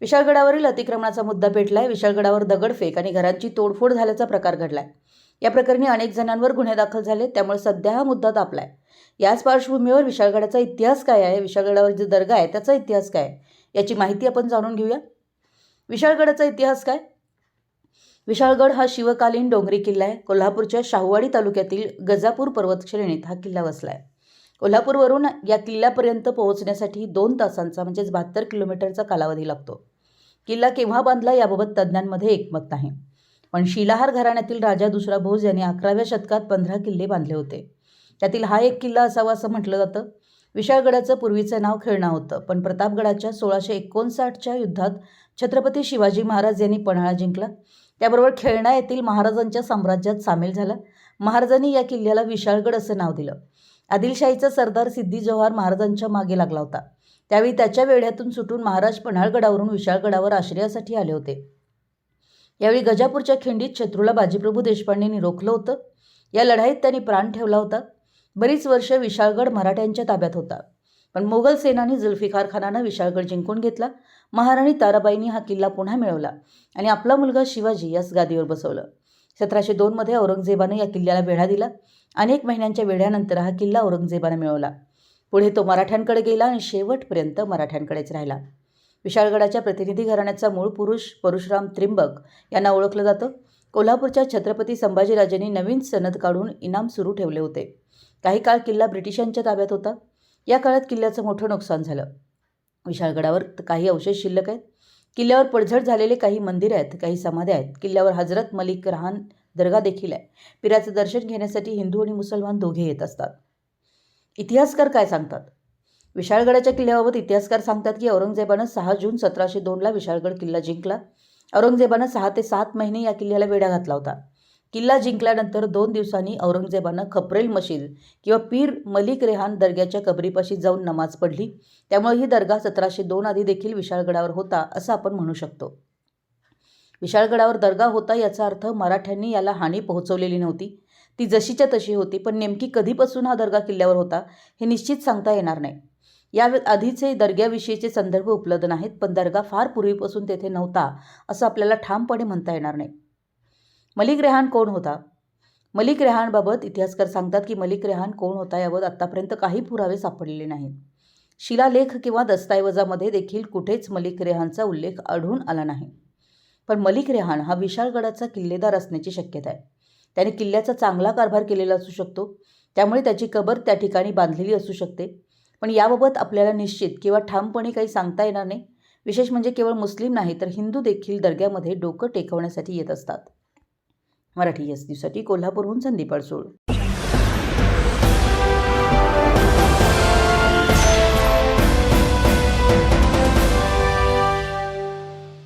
विशाळगडावरील अतिक्रमणाचा मुद्दा पेटलाय. विशाळगडावर दगडफेक आणि घरांची तोडफोड झाल्याचा प्रकार घडलाय. या प्रकरणी अनेक जणांवर गुन्हे दाखल झाले त्यामुळे सध्या हा मुद्दा तापलाय. याच पार्श्वभूमीवर विशाळगडाचा इतिहास काय आहे? विशाळगडावर जे दर्गा आहे त्याचा इतिहास काय आहे? याची माहिती आपण जाणून घेऊया. विशाळगडाचा इतिहास काय? विशाळगड हा शिवकालीन डोंगरी किल्ला आहे. कोल्हापूरच्या शाहूवाडी तालुक्यातील गजापूर पर्वतश्रेणीत हा किल्ला वसला आहे कोल्हापूरवरून या किल्ल्यापर्यंत पोहोचण्यासाठी दोन तासांचा म्हणजेच बहात्तर किलोमीटरचा कालावधी लागतो. किल्ला केव्हा बांधला याबाबत तज्ज्ञांमध्ये एकमत नाही. पण शिलाहार घराण्यातील राजा दुसरा भोज यांनी अकराव्या शतकात पंधरा किल्ले बांधले होते. त्यातील हा एक किल्ला असावा असं म्हटलं जातं. विशाळगडाचं पूर्वीचं नाव खेळणा होतं. पण प्रतापगडाच्या सोळाशे एकोणसाठच्या युद्धात छत्रपती शिवाजी महाराज यांनी पन्हाळा जिंकला. त्याबरोबर खेळणा येथील महाराजांच्या साम्राज्यात सामील झाला. महाराजांनी या किल्ल्याला विशाळगड असं नाव दिलं. आदिलशाहीचा सरदार सिद्धी जोहार महाराजांच्या मागे लागला होता. त्यावेळी त्याच्या वेढ्यातून सुटून महाराज पन्हाळगडावरून विशाळगडावर आश्रयासाठी आले होते. यावेळी गजापूरच्या खिंडीत शत्रूला बाजीप्रभू देशपांडेंनी रोखलं होतं. या लढाईत त्यांनी प्राण ठेवला होता. बरीच वर्ष विशाळगड मराठ्यांच्या ताब्यात होता. पण मोगल सेनानी जुल्फिकार खानानं विशाळगड जिंकून घेतला. महाराणी ताराबाईंनी हा किल्ला पुन्हा मिळवला आणि आपला मुलगा शिवाजी यास गादीवर बसवलं. सतराशे दोनमध्ये औरंगजेबानं या किल्ल्याला वेढा दिला. अनेक महिन्यांच्या वेढ्यानंतर हा किल्ला औरंगजेबानं मिळवला. पुढे तो मराठ्यांकडे गेला आणि शेवटपर्यंत मराठ्यांकडेच राहिला. विशाळगडाच्या प्रतिनिधी घराण्याचा मूळ पुरुष परशुराम त्रिंबक यांना ओळखलं जातं. कोल्हापूरच्या छत्रपती संभाजीराजांनी नवीन सनद काढून इनाम सुरू ठेवले होते. काही काळ किल्ला ब्रिटिशांच्या ताब्यात होता. या काळात किल्ल्याचं मोठं नुकसान झालं. विशाळगडावर काही अवशेष शिल्लक आहेत. किल्ल्यावर पडझड झालेले काही मंदिरं आहेत काही समाध्या आहेत. किल्ल्यावर हजरत मलिक रहान दर्गा देखील आहे. पिराचं दर्शन घेण्यासाठी हिंदू आणि मुसलमान दोघे येत असतात. इतिहासकार काय सांगतात? विशाळगडाच्या किल्ल्याबाबत इतिहासकार सांगतात की औरंगजेबानं सहा जून सतराशे दोनला विशाळगड किल्ला जिंकला. औरंगजेबानं सहा ते सात महिने या किल्ल्याला वेढा घातला होता. किल्ला जिंकल्यानंतर दोन दिवसांनी औरंगजेबानं खपरेल मशीद किंवा पीर मलिक रेहान दर्ग्याच्या कबरीपाशी जाऊन नमाज पडली त्यामुळे ही दर्गा सतराशे दोन आधी देखील विशाळगडावर होता असं आपण म्हणू शकतो. विशाळगडावर दर्गा होता याचा अर्थ मराठ्यांनी याला हानी पोहोचवलेली नव्हती. ती जशीच्या तशी होती पण नेमकी कधीपासून हा दर्गा किल्ल्यावर होता हे निश्चित सांगता येणार नाही. या आधीचे दर्ग्याविषयीचे संदर्भ उपलब्ध नाहीत पण दर्गा फार पूर्वीपासून तेथे नव्हता असं आपल्याला ठामपणे म्हणता येणार नाही. मलिक रेहान कोण होता? मलिक रेहानबाबत इतिहासकार सांगतात की मलिक रेहान कोण होता याबाबत आत्तापर्यंत काही पुरावे सापडलेले नाहीत. शिलालेख किंवा दस्तऐवजामध्ये देखील कुठेच मलिक रेहानचा उल्लेख आढळून आला नाही. पण मलिक रेहान हा विशाळगडाचा किल्लेदार असण्याची शक्यता आहे. त्याने किल्ल्याचा चांगला कारभार केलेला असू शकतो. त्यामुळे त्याची कबर त्या ठिकाणी बांधलेली असू शकते. पण याबाबत आपल्याला निश्चित किंवा ठामपणे काही सांगता येणार नाही. विशेष म्हणजे केवळ मुस्लिम नाही तर हिंदू देखील दर्ग्यामध्ये डोकं टेकवण्यासाठी येत असतात. मराठी एस दिवसाठी कोल्हापूरहून संदीप अडसूळ.